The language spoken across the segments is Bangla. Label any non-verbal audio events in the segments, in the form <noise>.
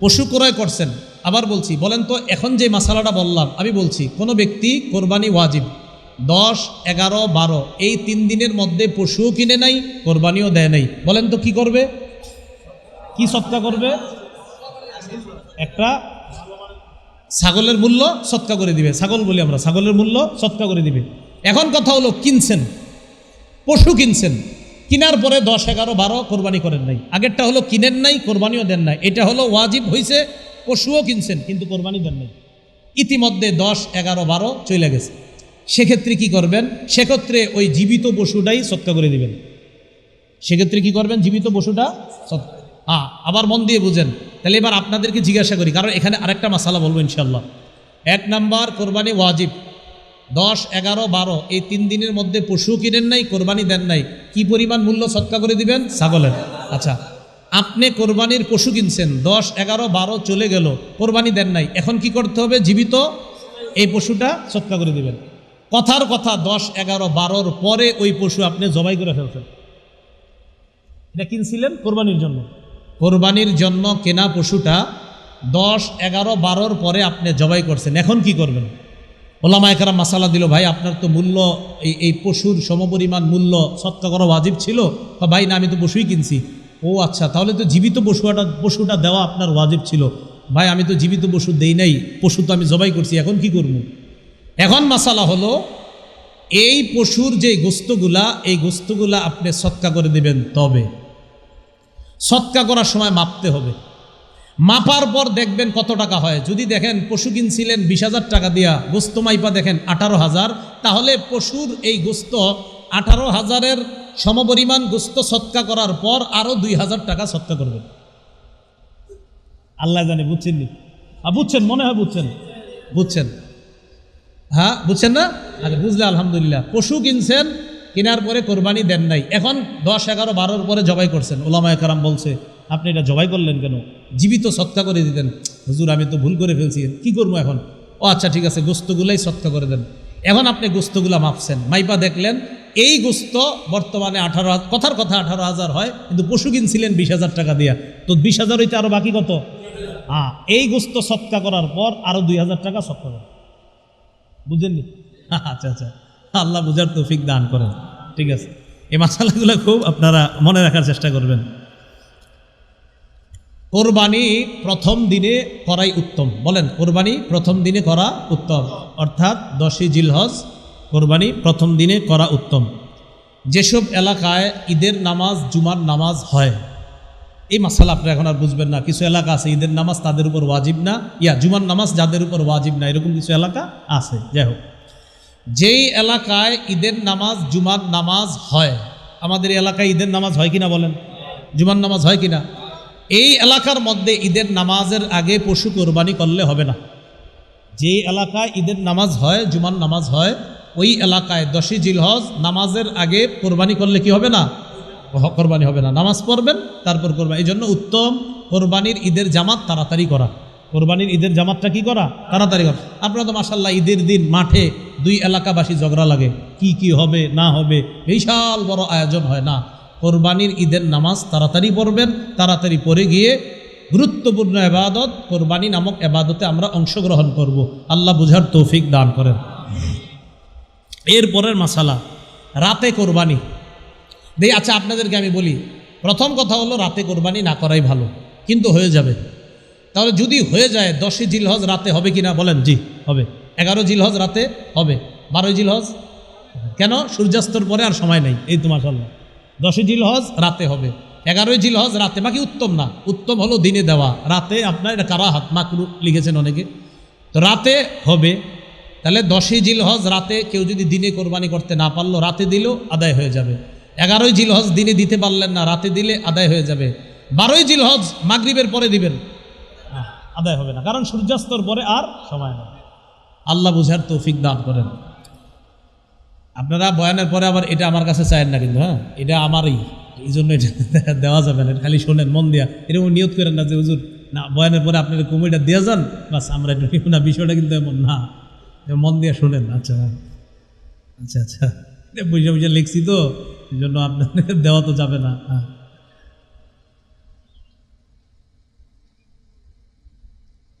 পশু ক্রয় করছেন। আবার বলছি, বলেন তো, এখন যে মশালাটা বললাম, আমি বলছি, কোনো ব্যক্তি কোরবানি ওয়াজিব। দশ, এগারো, বারো, এই তিন দিনের মধ্যে পশুও কিনে নাই, কোরবানিও দেয় নাই। বলেন তো কি করবে? কি সৎকা করবে? একটা ছাগলের মূল্য সৎকা করে দিবে। ছাগল বলি আমরা, ছাগলের মূল্য সৎকা করে দিবে। এখন কথা হলো, কিনছেন। পশু কিনছেন। কিনার পরে দশ, এগারো, বারো কোরবানি করেন নাই। আগেরটা হলো কিনেন নাই, কোরবানিও দেন নাই। এটা হলো ওয়াজিব হয়েছে পশুও কিনছেন, কিন্তু কোরবানি দেন নাই। ইতিমধ্যে দশ, এগারো, বারো চলে গেছে। সেক্ষেত্রে কি করবেন? সেক্ষেত্রে ওই জীবিত পশুটাই সৎকা করে দিবেন। সেক্ষেত্রে কি করবেন? জীবিত পশুটা হ্যাঁ আবার মন দিয়ে বুঝেন। তাহলে এবার আপনাদেরকে জিজ্ঞাসা করি, কারণ এখানে আরেকটা মশালা বলব ইনশাল্লাহ এক নাম্বার কোরবানি ওয়াজিব। দশ, এগারো, বারো, এই তিন দিনের মধ্যে পশু কিনেন নাই, কোরবানি দেন নাই। কি পরিমাণ মূল্য সৎকা করে দিবেন? ছাগলের। আচ্ছা আপনি কোরবানির পশু কিনছেন, দশ, এগারো, বারো চলে গেল, কোরবানি দেন নাই। এখন কি করতে হবে? জীবিত এই পশুটা সৎকা করে দিবেন। কথার কথা, দশ, এগারো, বারোর পরে ওই পশু আপনি জবাই করে ফেলছেন। এটা কিনছিলেন কোরবানির জন্য? কোরবানির জন্য কেনা পশুটা দশ, এগারো, বারোর পরে আপনি জবাই করছেন। এখন কি করবেন? ওলামা একরাম মাসালা দিল, ভাই, আপনার তো মূল্য, এই এই পশুর সমপরিমাণ মূল্য সৎকা করা ওয়াজিব ছিল। বা ভাই, না, আমি তো পশুই কিনছি। ও আচ্ছা তাহলে তো জীবিত পশুটা পশুটা দেওয়া আপনার ওয়াজিব ছিল। ভাই, আমি তো জীবিত পশু দেই নাই, পশু তো আমি জবাই করছি, এখন কি করব? এখন মাসালা হলো, এই পশুর যে গোস্তগুলা, এই গোস্তগুলা আপনি সৎকা করে দেবেন তবে। সৎকা করার সময় মাপতে হবে। মাপার পর দেখবেন কত টাকা হয়। যদি দেখেন পশু কিনছিলেন বিশ হাজার টাকা দিয়া, গোস্ত মাইপা দেখেন আঠারো হাজার, তাহলে পশুর এই গোস্ত আঠারো হাজারের সমপরিমাণ গোস্ত সৎকা করার পর আরও দুই হাজার টাকা সৎকা করবেন। আল্লাহ জানে, বুঝছেন নি? বুঝছেন, মনে হয় বুঝছেন? বুঝছেন? হ্যাঁ বুঝছেন না? আচ্ছা বুঝলে, আলহামদুলিল্লাহ। পশু কিনছেন, কেনার পরে কোরবানি দেন নাই। এখন দশ, এগারো, বারোর পরে জবাই করছেন। ওলামায় কারাম বলছে আপনি এটা জবাই করলেন কেন? জীবিত সৎকা করে দিতেন। হুজুর, আমি তো ভুল করে ফেলছি কি করব এখন? ও আচ্ছা ঠিক আছে, গোস্তগুলাই সৎকা করে দেন। এখন আপনি গোস্তগুলা মাপছেন। মাইপা দেখলেন, এই গোস্ত বর্তমানে আঠারো কথার কথা আঠারো হাজার হয়, কিন্তু পশু কিনছিলেন বিশ হাজার টাকা দিয়া। তো বিশ হাজার হইতে আরও বাকি কত? হ্যাঁ এই গোস্ত সৎকা করার পর আরও দুই হাজার টাকা সৎকা করেন। বুঝেননি? <laughs> আচ্ছা আচ্ছা। আল্লাহ বুঝার তৌফিক দান করেন। ঠিক আছে। এই মশালাগুলো খুব আপনারা মনে রাখার চেষ্টা করবেন। কোরবানি প্রথম দিনে করাই উত্তম। বলেন, কোরবানি প্রথম দিনে করা উত্তম। অর্থাৎ দশই জিলহজ কোরবানি প্রথম দিনে করা উত্তম। যেসব এলাকায় ঈদের নামাজ, জুমার নামাজ হয়, এই মাসালা আপনি এখন আর বুঝবেন না। কিছু এলাকা আছে, ঈদের নামাজ তাদের উপর ওয়াজিব না। ইয়া, জুমার নামাজ যাদের উপর ওয়াজিব না, এরকম কিছু এলাকা আছে। যাই হোক, যেই এলাকায় ঈদের নামাজ, জুমার নামাজ হয়, আমাদের এলাকায় ঈদের নামাজ হয় কিনা বলেন? জুমার নামাজ হয় কিনা? এই এলাকার মধ্যে ঈদের নামাজের আগে পশু কোরবানি করলে হবে না। যে এলাকায় ঈদের নামাজ হয়, জুমার নামাজ হয়, ওই এলাকায় দশই জিলহজ নামাজের আগে কোরবানি করলে কি হবে না? কোরবানি হবে না। নামাজ পড়বেন, তারপর কোরবানি। এই জন্য উত্তম কোরবানির ঈদের জামাত তাড়াতাড়ি করা। কোরবানির ঈদের জামাতটা কি করা? তাড়াতাড়ি করা। আপনারা তো মাসাল্লাহ ঈদের দিন মাঠে দুই এলাকাবাসী ঝগড়া লাগে। কি কি হবে, না হবে, বিশাল বড় আয়োজন হয় না। কোরবানির ঈদের নামাজ তাড়াতাড়ি পড়বেন, তাড়াতাড়ি পড়ে গিয়ে গুরুত্বপূর্ণ এবাদত, কোরবানি নামক এবাদতে আমরা অংশগ্রহণ করব। আল্লাহ বুঝার তৌফিক দান করেন। এরপরের মাসালা, রাতে কোরবানি। দেই আচ্ছা আপনাদেরকে আমি বলি, প্রথম কথা হলো রাতে কোরবানি না করাই ভালো, কিন্তু হয়ে যাবে। তাহলে যদি হয়ে যায়, দশই জিলহজ রাতে হবে কি না বলেন? জি, হবে। এগারো জিলহজ রাতে হবে, বারোই জিলহজ? কেন? সূর্যাস্তর পরে আর সময় নেই, এই তো মাসাল্লাহ দশই জিলহজ রাতে হবে। এগারোই জিল হজ রাতে বাকি উত্তম না। উত্তম হলো দিনে দেওয়া। রাতে আপনার এটা কারা হাত মাকরু লিখেছেন অনেকে। তো রাতে হবে। তাহলে দশই জিলহজ রাতে কেউ যদি দিনে কোরবানি করতে না পারল রাতে দিলেও আদায় হয়ে যাবে। এগারোই জিল হজ দিনে দিতে পারলেন না রাতে দিলে আদায় হয়ে যাবে। বারোই জিল হজ মাগরিবের পরে দিবেন। না, আদায় হবে না। কারণ সূর্যাস্তর পরে আর সময় নেই। আল্লাহ বুঝার তৌফিক দান করেন। আপনারা বয়ানের পরে আবার এটা আমার কাছে চায়েন না কিন্তু হ্যাঁ? এটা আমারই। এই জন্য এটা দেওয়া যাবে না। খালি শোনেন, মন দিয়া। এরকম নিয়ত করেন না যে, হুজুর, না, বয়ানের পরে আপনার কমিটা দিয়ে যান, বাস আমরা নিব না। বিষয়টা কিন্তু এমন না। মন দিয়ে শোনেন আচ্ছা। আচ্ছা আচ্ছা। বুঝে বুঝে লিখছি তো, এই জন্য আপনাদের দেওয়া তো যাবে না। হ্যাঁ।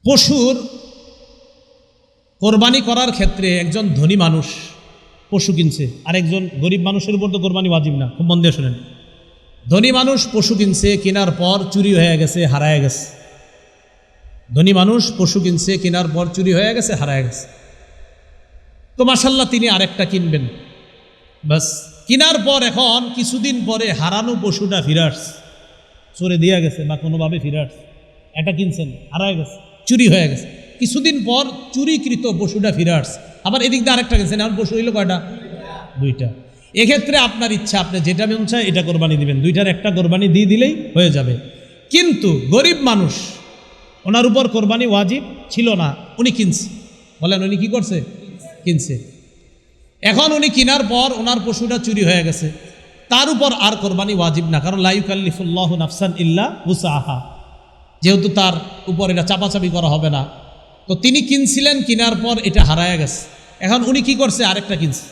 পশুর কোরবানি করার ক্ষেত্রে একজন ধনী মানুষ পশু কিনছে। আর একজন গরিব মানুষের উপর তো কোরবানি ওয়াজিব না। খুব মন দিয়ে শোনেন। ধনী মানুষ পশু কিনছে, কেনার পর চুরি হয়ে গেছে, হারায় গেছে। ধনী মানুষ পশু কিনছে, কেনার পর চুরি হয়ে গেছে, হারায় গেছে। তো মাসাল্লাহ তিনি আরেকটা কিনবেন। বাস, কেনার পর এখন কিছুদিন পরে হারানো পশুটা ফিরে আসছে। চোরে দিয়া গেছে বা কোনোভাবে ফিরে আসছে। এটা কিনছেন, হারায় গেছে, চুরি হয়ে গেছে। কিছুদিন পর চুরিকৃত পশুটা ফিরে আসছে। আবার এদিক দিয়ে আরেকটা গেছেন এখন পশু হইল কয়টা? দুইটা। এক্ষেত্রে আপনার ইচ্ছা, আপনি যেটা মন চায় এটা কোরবানি দিবেন। দুইটার একটা কোরবানি দিয়ে দিলেই হয়ে যাবে। কিন্তু গরিব মানুষ, ওনার উপর কোরবানি ওয়াজিব ছিল না, উনি কিনছে। বলেন, উনি কি করছে? কিনছে। এখন উনি কেনার পর ওনার পশুটা চুরি হয়ে গেছে। তার উপর আর কোরবানি ওয়াজিব না, কারণ লাইকাল্লিফুল্লাহ নাফসান ইল্লা উসাহা। যেহেতু তার উপর এটা চাপাচাপি করা হবে না। তো তিনি কিনছিলেন, কিনার পর এটা হারায় গেছে। এখন উনি কি করছে? আরেকটা কিনছে।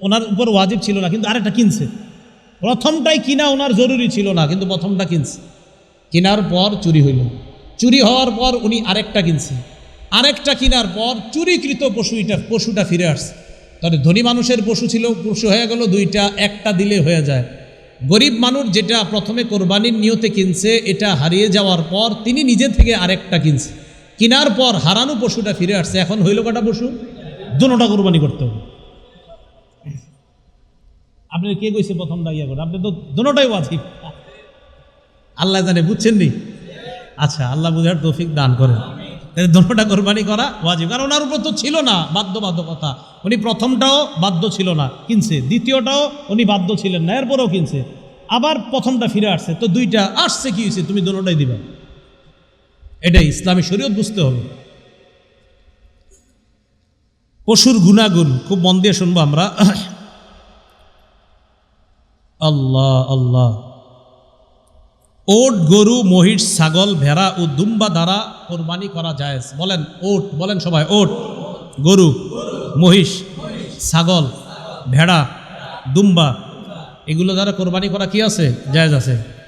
ওনার উপর ওয়াজিব ছিল না, কিন্তু আরেকটা কিনছে। প্রথমটাই কিনা ওনার জরুরি ছিল না, কিন্তু প্রথমটা কিনছে। কেনার পর চুরি হইল। চুরি হওয়ার পর উনি আরেকটা কিনছে। আরেকটা কেনার পর চুরিকৃত পশুটা পশুটা ফিরে আসছে। তাহলে ধনী মানুষের পশু ছিল, পশু হয়ে গেল দুইটা, একটা দিলে হয়ে যায়। গরিব মানুষ যেটা প্রথমে কোরবানির নিয়তে কিনছে, এটা হারিয়ে যাওয়ার পর তিনি নিজে থেকে আরেকটা কিনছে। কেনার পর হারানো পশুটা ফিরে আসছে। এখন হইল কটা পশু? দুটা কোরবানি করতে হবে। আপনি কে কইছে প্রথমটা ইয়া করে আপনি তো দুটাই ওয়াজিব আল্লাহ জানে, বুঝছেন নি? আচ্ছা আল্লাহ বুঝার তৌফিক দান করেন। দোনোটা কোরবানি করা ওয়াজিব। কারণ ওনার উপর তো ছিল না বাধ্য বাধ্যকতা উনি প্রথমটাও বাধ্য ছিল না, কিনছে। দ্বিতীয়টাও উনি বাধ্য ছিলেন না, এরপরেও কিনছে। আবার প্রথমটা ফিরে আসছে। তো দুইটা আসছে কি হয়েছে তুমি দোনোটাই দিবা। এটাই ইসলামী শরীয়ত বুঝতে হবে। পশুর গুণাগুণ, খুব মন দিয়ে শুনব আমরা। আল্লাহ আল্লাহ। ওট, গরু, মহিষ, ছাগল, ভেড়া ও দুম্বা দ্বারা কোরবানি করা যায় বলেন, ওট, বলেন সবাই, ওট, গরু, মহিষ, ছাগল, ভেড়া, দুম্বা, এগুলো দ্বারা কোরবানি করা কি আছে? জায়েজ আছে।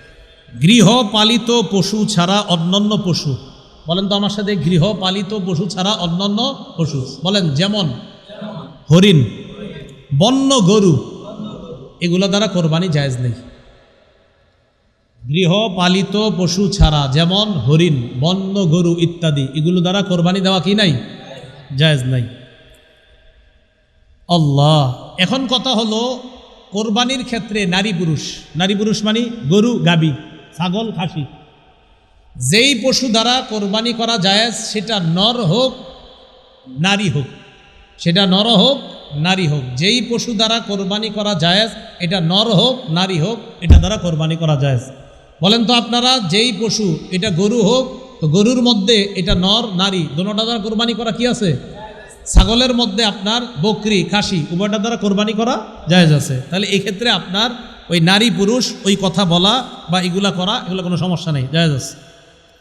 গৃহপালিত পশু ছাড়া অন্যান্য পশু। বলেন তো আমার সাথে, গৃহপালিত পশু ছাড়া অন্যান্য পশু। বলেন, যেমন হরিণ, বন্য গরু, এগুলো দ্বারা কোরবানি জায়েজ নেই। গৃহপালিত পশু ছাড়া যেমন হরিণ, বন্য গরু ইত্যাদি, এগুলো দ্বারা কোরবানি দেওয়া কি নাই? জায়েজ নাই। আল্লাহ, এখন কথা হলো, কোরবানির ক্ষেত্রে নারী পুরুষ নারী পুরুষ মানে গরু, গাবি। ছাগল, খাসি। যেই পশু দ্বারা কোরবানি করা জায়েজ সেটা নর হোক, নারী হোক। সেটা নর হোক, নারী হোক। যেই পশু দ্বারা কোরবানি করা জায়েজ এটা নর হোক, নারী হোক, এটা দ্বারা কোরবানি করা জায়েজ বলেন তো আপনারা, যেই পশু এটা গরু হোক, তো গরুর মধ্যে এটা নর, নারী দোনোটা দ্বারা কোরবানি করা কি আছে? ছাগলের মধ্যে আপনার বকরি, খাসি, উভয়টা দ্বারা কোরবানি করা জায়েজ আছে। তাহলে এক্ষেত্রে আপনার ওই নারী পুরুষ ওই কথা বলা বা এগুলা করা, এগুলো কোনো সমস্যা নেই, জায়েজ আছে।